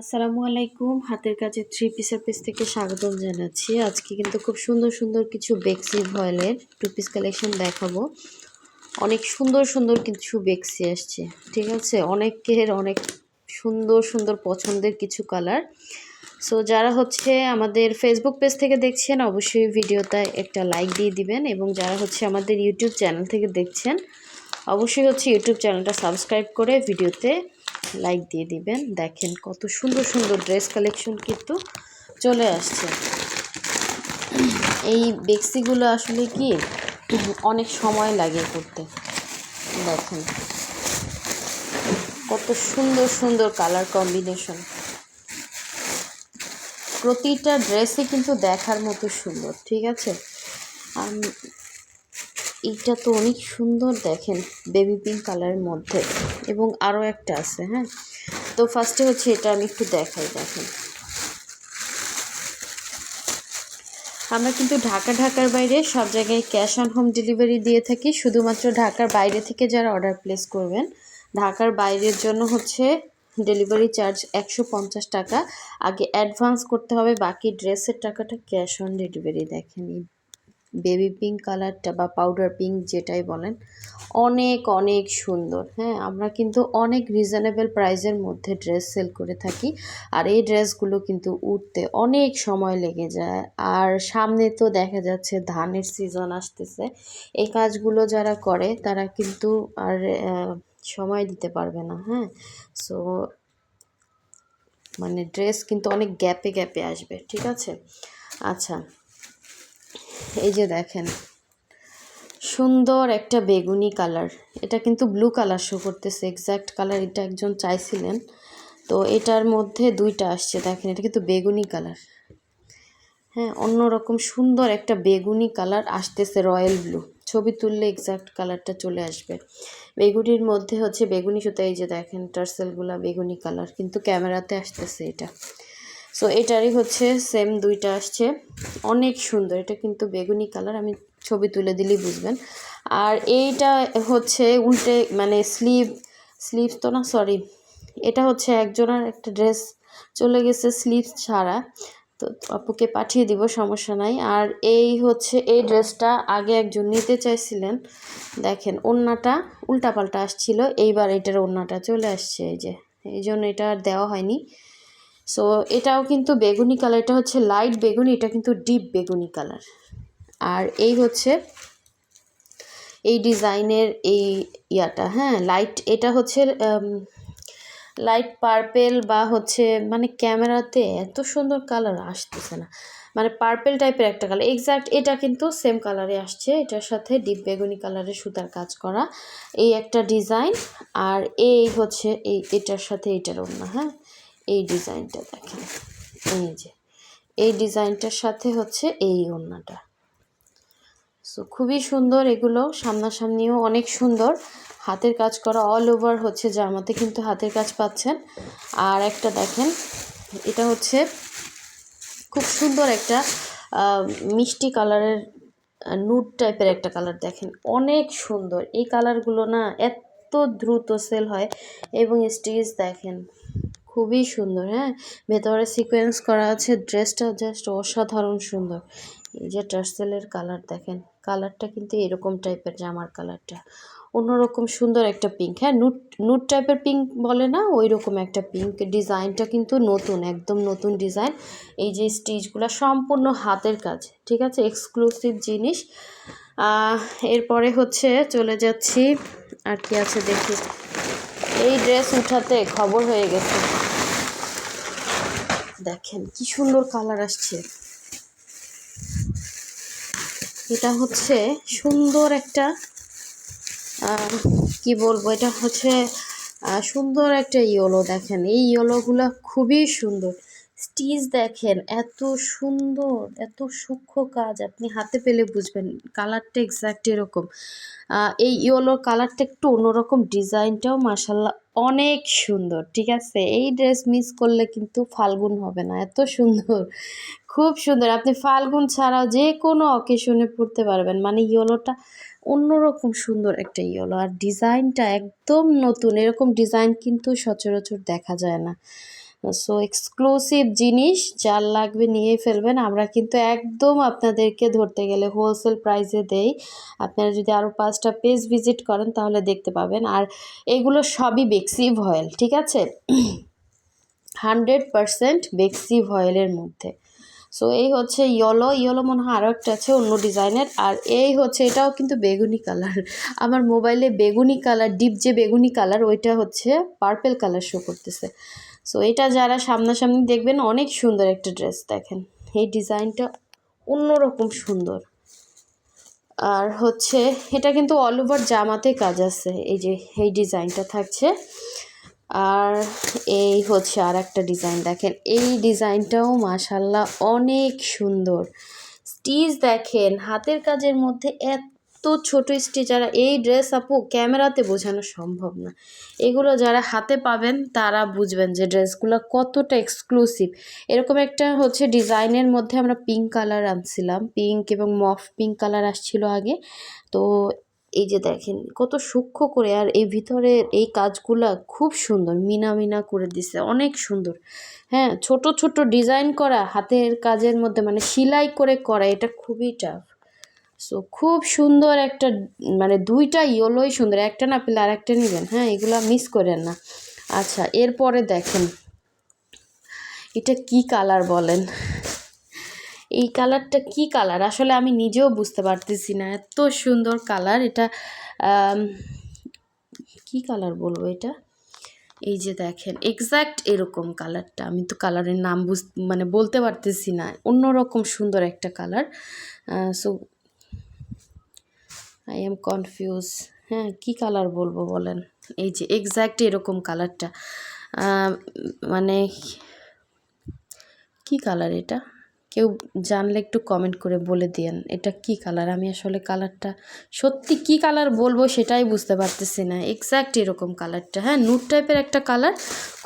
আসসালামু আলাইকুম। হাতের কাছে থ্রি পিসের পিস থেকে স্বাগতম জানাচ্ছি। আজকে কিন্তু খুব সুন্দর সুন্দর কিছু বেক্সি ভয়েলের টু পিস কালেকশন দেখাবো। অনেক সুন্দর সুন্দর কিছু বেক্সি আসছে, ঠিক আছে? অনেকের অনেক সুন্দর সুন্দর পছন্দের কিছু কালার সো যারা হচ্ছে আমাদের ফেসবুক পেজ থেকে দেখছেন, অবশ্যই ভিডিওতে একটা লাইক দিয়ে দিবেন এবং যারা হচ্ছে আমাদের ইউটিউব চ্যানেল থেকে দেখছেন, অবশ্যই হচ্ছে ইউটিউব চ্যানেলটা সাবস্ক্রাইব করে ভিডিওতে লাইক দিয়ে দিবেন। দেখেন কত সুন্দর সুন্দর ড্রেস কালেকশন কিন্তু চলে আসছে। এই বেক্সিগুলো আসলে কি অনেক সময় লাগে করতে। দেখেন কত সুন্দর সুন্দর কালার কম্বিনেশন প্রতিটা ড্রেসই কিন্তু দেখার মতো সুন্দর, ঠিক আছে? এইটা তো অনেক সুন্দর দেখেন বেবি পিঙ্ক কালারের মধ্যে। এবং আরও একটা আছে হ্যাঁ? তো ফার্স্টে হচ্ছে এটা আমি একটু দেখাই, দেখেন। আমরা কিন্তু ঢাকা, ঢাকার বাইরে সব জায়গায় ক্যাশ অন হোম ডেলিভারি দিয়ে থাকি। শুধুমাত্র ঢাকার বাইরে থেকে যারা অর্ডার প্লেস করবেন, ঢাকার বাইরের জন্য হচ্ছে ডেলিভারি চার্জ একশো পঞ্চাশ টাকা। আগে অ্যাডভান্স করতে হবে, বাকি ড্রেসের টাকাটা ক্যাশ অন ডেলিভারি দেখেন বেবি পিঙ্ক কালারটা বা পাউডার পিঙ্ক যেটাই বলেন, অনেক অনেক সুন্দর। হ্যাঁ আমরা কিন্তু অনেক রিজনেবল প্রাইসের মধ্যে ড্রেস সেল করে থাকি আর এই ড্রেসগুলো কিন্তু উঠতে অনেক সময় লেগে যায়। আর সামনে তো দেখা যাচ্ছে ধানের সিজন আসতেছে। এই কাজগুলো যারা করে তারা কিন্তু আর সময় দিতে পারবে না। হ্যাঁ সো মানে ড্রেস কিন্তু অনেক গ্যাপে গ্যাপে আসবে। ঠিক আছে? আচ্ছা এই যে দেখেন, সুন্দর একটা বেগুনি কালার। এটা কিন্তু ব্লু কালার শো করতেছে এক্স্যাক্ট কালার এটা একজন চাইছিলেন। তো এটার মধ্যে দুইটা আসছে, দেখেন, এটা কিন্তু বেগুনি কালার। হ্যাঁ অন্যরকম সুন্দর একটা বেগুনি কালার আসতেছে রয়্যাল ব্লু। ছবি তুললে এক্স্যাক্ট কালারটা চলে আসবে। বেগুনির মধ্যে হচ্ছে বেগুনি সুতা, এই যে দেখেন, টার্সেলগুলা বেগুনি কালার, কিন্তু ক্যামেরাতে আসতেছে এটা। সো এটারই হচ্ছে সেম দুইটা আসছে। অনেক সুন্দর। এটা কিন্তু বেগুনি কালার। আমি ছবি তুলে দিলেই বুঝবেন। আর এইটা হচ্ছে উল্টে মানে স্লিভ স্লিভ তো না সরি এটা হচ্ছে একজনের একটা ড্রেস চলে গেছে স্লিভ ছাড়া। তো আপুকে পাঠিয়ে দিব, সমস্যা নাই। আর এই হচ্ছে, এই ড্রেসটা আগে একজন নিতে চাইছিলেন। দেখেন ওড়নাটা উল্টাপাল্টা আসছিল। এইবার এটার ওড়নাটা চলে আসছে। এই যে, এই জন্য এটা আর দেওয়া হয়নি। সো এটাও কিন্তু বেগুনি কালার এটা হচ্ছে লাইট বেগুনি, এটা কিন্তু ডিপ বেগুনি কালার আর এই হচ্ছে এই ডিজাইনের এই ইয়াটা হ্যাঁ লাইট এটা হচ্ছে লাইট পার্পেল বা হচ্ছে মানে ক্যামেরাতে এত সুন্দর কালার আসতেছে না। মানে পার্পেল টাইপের একটা কালার এক্স্যাক্ট এটা কিন্তু সেম কালারে আসছে, এটার সাথে ডিপ বেগুনি কালারের সুতার কাজ করা। এই একটা ডিজাইন আর এই হচ্ছে এই, এটার সাথে এটার অন্য হ্যাঁ। এই ডিজাইনটা দেখেন। এই যে, এই ডিজাইনটার সাথে হচ্ছে এই ওড়নাটা। সো খুবই সুন্দর এগুলো, সামনাসামনিও অনেক সুন্দর। হাতের কাজ করা অল ওভার হচ্ছে জামাতে কিন্তু হাতের কাজ পাচ্ছেন। আর একটা দেখেন, এটা হচ্ছে খুব সুন্দর একটা মিষ্টি কালারের নুট টাইপের একটা কালার দেখেন। অনেক সুন্দর। এই কালারগুলো না এত দ্রুত সেল হয়। এবং স্টিচ দেখেন খুবই সুন্দর হ্যাঁ? ভেতরে সিকোয়েন্স করা আছে ড্রেসটা জাস্ট অসাধারণ সুন্দর। এই যে টার্সেলের কালার দেখেন কালারটা কিন্তু এরকম টাইপের জামার কালারটা অন্যরকম সুন্দর একটা পিঙ্ক হ্যাঁ? নুট নুট টাইপের পিঙ্ক বলে না ওই রকম একটা পিঙ্ক ডিজাইনটা কিন্তু নতুন, একদম নতুন ডিজাইন এই যে স্টিচগুলো সম্পূর্ণ হাতের কাজ, ঠিক আছে? এক্সক্লুসিভ জিনিস। এরপরে হচ্ছে চলে যাচ্ছি, আর কি আছে দেখি। এই ড্রেস উঠাতে খবর হয়ে গেছে। দেখেন, কি সুন্দর কালার আসছে। এটা হচ্ছে সুন্দর একটা কি বলব, এটা হচ্ছে সুন্দর একটা ইয়েলো দেখেন। এই ইয়েলোগুলো খুবই সুন্দর। স্টিচ দেখেন, এত সুন্দর, এত সূক্ষ্ম কাজ। আপনি হাতে পেলে বুঝবেন কালারটা এক্স্যাক্ট এরকম। এই ইয়েলো কালারটা একটু অন্যরকম ডিজাইনটাও মাসাল্লাহ অনেক সুন্দর, ঠিক আছে? এই ড্রেস মিস করলে কিন্তু ফাল্গুন হবে না, এত সুন্দর, খুব সুন্দর। আপনি ফাল্গুন ছাড়াও যে কোনো অকেশনে পড়তে পারবেন মানে ইয়েলোটা অন্যরকম সুন্দর একটা ইয়েলো। আর ডিজাইনটা একদম নতুন, এরকম ডিজাইন কিন্তু সচরাচর দেখা যায় না। সো এক্সক্লুসিভ জিনিস যার লাগবে নিয়ে ফেলবেন। আমরা কিন্তু একদম আপনাদেরকে ধরতে গেলে হোলসেল প্রাইসে দেই। আপনারা যদি আরও পাঁচটা পেজ ভিজিট করেন, তাহলে দেখতে পাবেন। আর এগুলো সবই বেক্সিভ অয়েল ঠিক আছে? হান্ড্রেড পারসেন্ট বেক্সিভ অয়েলের মধ্যে। সো এই হচ্ছে ইয়েলো ইয়েলো মনে হয় আরও একটা আছে, অন্য ডিজাইনের। আর এই হচ্ছে, এটাও কিন্তু বেগুনি কালার আমার মোবাইলে বেগুনি কালার ডিপ যে বেগুনি কালার ওইটা হচ্ছে পার্পেল কালার শো করতেছে। সো এটা যারা সামনাসামনি দেখবেন, অনেক সুন্দর একটা ড্রেস দেখেন। এই ডিজাইনটা অন্যরকম সুন্দর। আর হচ্ছে, এটা কিন্তু অল ওভার জামাতে কাজ আছে। এই যে, এই ডিজাইনটা থাকছে। আর এই হচ্ছে আর একটা ডিজাইন দেখেন। এই ডিজাইনটাও মাশাল্লাহ অনেক সুন্দর। স্টিচ দেখেন, হাতের কাজের মধ্যে এত ছোট স্টিচ আর এই ড্রেস আপু ক্যামেরাতে বোঝানো সম্ভব না। এগুলো যারা হাতে পাবেন, তারা বুঝবেন যে ড্রেসগুলো কতটা এক্সক্লুসিভ এরকম একটা হচ্ছে ডিজাইনের মধ্যে আমরা পিঙ্ক কালার আনছিলাম। পিঙ্ক এবং মফ পিঙ্ক কালার আসছিল আগে। তো এই যে দেখেন, কত সূক্ষ্ম করে আর এই ভিতরের এই কাজগুলা খুব সুন্দর, মিনা মিনা করে দিছে, অনেক সুন্দর। হ্যাঁ ছোট ছোট ডিজাইন করা, হাতের কাজের মধ্যে মানে সেলাই করে করা, এটা খুবই টাফ সো খুব সুন্দর একটা মানে দুইটা ইয়েলোই সুন্দর, একটা না পেলে আর একটা নেবেন হ্যাঁ এগুলো মিস করেন না। আচ্ছা এরপরে দেখেন, এটা কি কালার বলেন? এই কালারটা কি কালার আসলে আমি নিজেও বুঝতে পারতেছি না, এত সুন্দর কালার এটা কি কালার বলব এটা? এই যে দেখেন এক্স্যাক্ট এরকম কালারটা আমি তো কালারের নাম বুঝ মানে বলতে পারতেছি না, অন্যরকম সুন্দর একটা colour so I am confuse হ্যাঁ কী কালার বলব বলেন? এই যে এক্স্যাক্ট এরকম কালারটা মানে কি কালার এটা? কেউ জানলে একটু কমেন্ট করে বলে দিয়েন, এটা কি কালার আমি আসলে কালারটা সত্যি কি কালার বলব সেটাই বুঝতে পারতেছি না। এক্স্যাক্ট এরকম কালারটা হ্যাঁ নুট টাইপের একটা কালার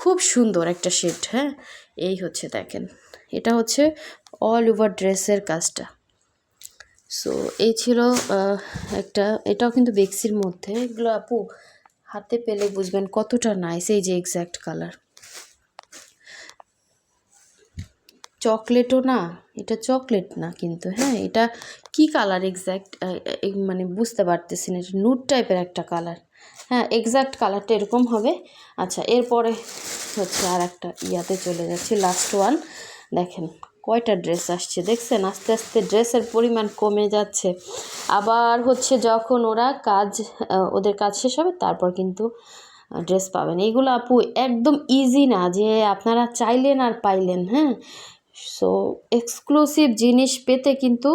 খুব সুন্দর একটা শেড হ্যাঁ এই হচ্ছে দেখেন। এটা হচ্ছে অল ওভার ড্রেসের কাজটা। সো এই ছিল একটা, এটাও কিন্তু বেক্সির মধ্যে। এগুলো আপু, হাতে পেলে বুঝবেন কতটা নাইস এই যে এক্স্যাক্ট কালার চকলেটও না, এটা চকলেট না কিন্তু হ্যাঁ এটা কি কালার এক্স্যাক্ট মানে বুঝতে পারতেছি না, এটা নুট টাইপের একটা কালার হ্যাঁ এক্স্যাক্ট কালারটা এরকম হবে। আচ্ছা এরপরে হচ্ছে আর একটা ইয়াতে চলে যাচ্ছি লাস্ট ওয়ান দেখেন কয়টা ড্রেস আসছে? দেখছেন, আস্তে আস্তে ড্রেসের পরিমাণ কমে যাচ্ছে। আবার হচ্ছে যখন ওরা কাজ ওদের কাজ শেষ হবে, তারপর কিন্তু ড্রেস পাবেন। এইগুলো আপু একদম ইজি না যে আপনারা চাইলেন আর পাইলেন হ্যাঁ? সো এক্সক্লুসিভ জিনিস পেতে কিন্তু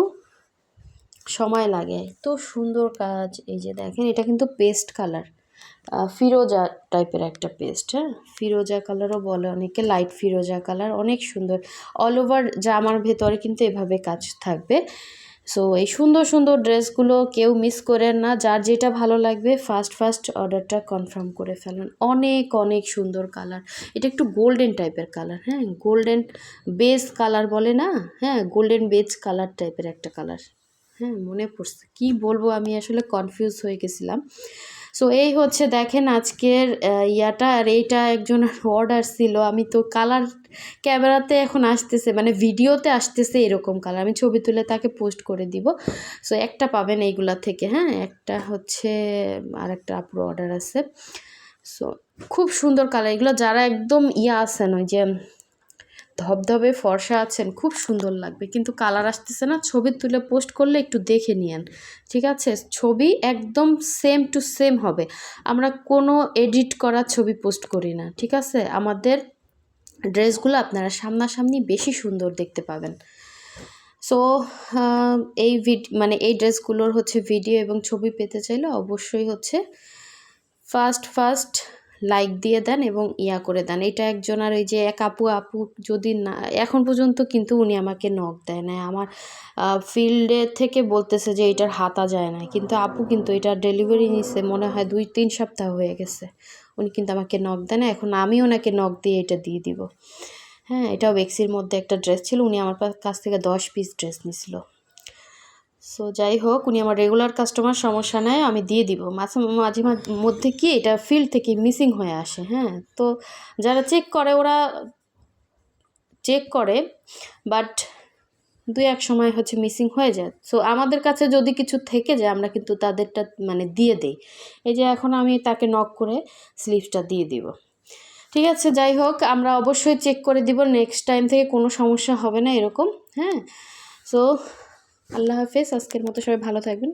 সময় লাগে। তো সুন্দর কাজ। এই যে দেখেন, এটা কিন্তু পেস্ট কালার ফিরোজা টাইপের একটা পেস্ট হ্যাঁ? ফিরোজা কালারও বলে অনেকে লাইট ফিরোজা কালার অনেক সুন্দর। অল ওভার জামার ভেতরে কিন্তু এভাবে কাজ থাকবে। সো এই সুন্দর সুন্দর ড্রেসগুলো কেউ মিস করেন না, যার যেটা ভালো লাগবে ফার্স্ট ফার্স্ট অর্ডারটা কনফার্ম করে ফেলেন। অনেক অনেক সুন্দর কালার এটা একটু গোল্ডেন টাইপের কালার হ্যাঁ? গোল্ডেন বেস কালার বলে না? হ্যাঁ গোল্ডেন বেজ কালার টাইপের একটা কালার হ্যাঁ মনে পড়ছে। কী বলব, আমি আসলে কনফিউজ হয়ে গেছিলাম। সো এই হচ্ছে দেখেন আজকের ইয়াটা আর এইটা একজন অর্ডার ছিল। আমি তো কালার ক্যামেরাতে এখন আসতেছে মানে ভিডিওতে আসতেছে এরকম কালার আমি ছবি তুলে তাকে পোস্ট করে দিব। সো একটা পাবেন এইগুলা থেকে হ্যাঁ? একটা হচ্ছে আর একটা আপুর অর্ডার আছে। সো খুব সুন্দর কালার এগুলো যারা একদম ইয়া আছেন, ওই যে ধবধবে ফর্সা আছেন, খুব সুন্দর লাগবে। কিন্তু কালার আসতেছে না, ছবি তুলে পোস্ট করলে একটু দেখে নিয়েন। ঠিক আছে? ছবি একদম সেম টু সেম হবে। আমরা কোনো এডিট করা ছবি পোস্ট করি না, ঠিক আছে? আমাদের ড্রেসগুলো আপনারা সামনাসামনি বেশি সুন্দর দেখতে পাবেন। সো এই মানে এই ড্রেসগুলোর হচ্ছে ভিডিও এবং ছবি পেতে চাইলে অবশ্যই হচ্ছে ফার্স্ট ফার্স্ট লাইক দিয়ে দেন এবং ইয়া করে দেন। এটা একজন আর ওই যে এক আপু আপু যদি না, এখন পর্যন্ত কিন্তু উনি আমাকে নখ দেয় না আমার ফিল্ডে থেকে বলতেছে যে, এটার হাতা যায় না কিন্তু আপু কিন্তু এটা ডেলিভারি নিছে, মনে হয় দুই, তিন সপ্তাহ হয়ে গেছে। উনি কিন্তু আমাকে নখ দেয় না এখন আমি ওনাকে নখ দিয়ে এটা দিয়ে দিব। হ্যাঁ এটাও বেক্সির মধ্যে একটা ড্রেস ছিল। উনি আমার কাছ থেকে দশ পিস ড্রেস নিছিল। সো যাই হোক, উনি আমার রেগুলার কাস্টমার সমস্যা নেয় আমি দিয়ে দিব। মাঝে মাঝে মধ্যে কি এটা ফিল্ড থেকে মিসিং হয়ে আসে হ্যাঁ? তো যারা চেক করে, ওরা চেক করে বাট দুই, এক সময় হচ্ছে মিসিং হয়ে যায়। সো আমাদের কাছে যদি কিছু থেকে যায়, আমরা কিন্তু তাদেরটা মানে দিয়ে দেই। এই যে এখন আমি তাকে নক করে স্লিভসটা দিয়ে দিব। ঠিক আছে, যাই হোক, আমরা অবশ্যই চেক করে দিব নেক্সট টাইম থেকে কোনো সমস্যা হবে না এরকম হ্যাঁ? সো আল্লাহ হাফেজ আজকের মতো সবাই ভালো থাকবেন।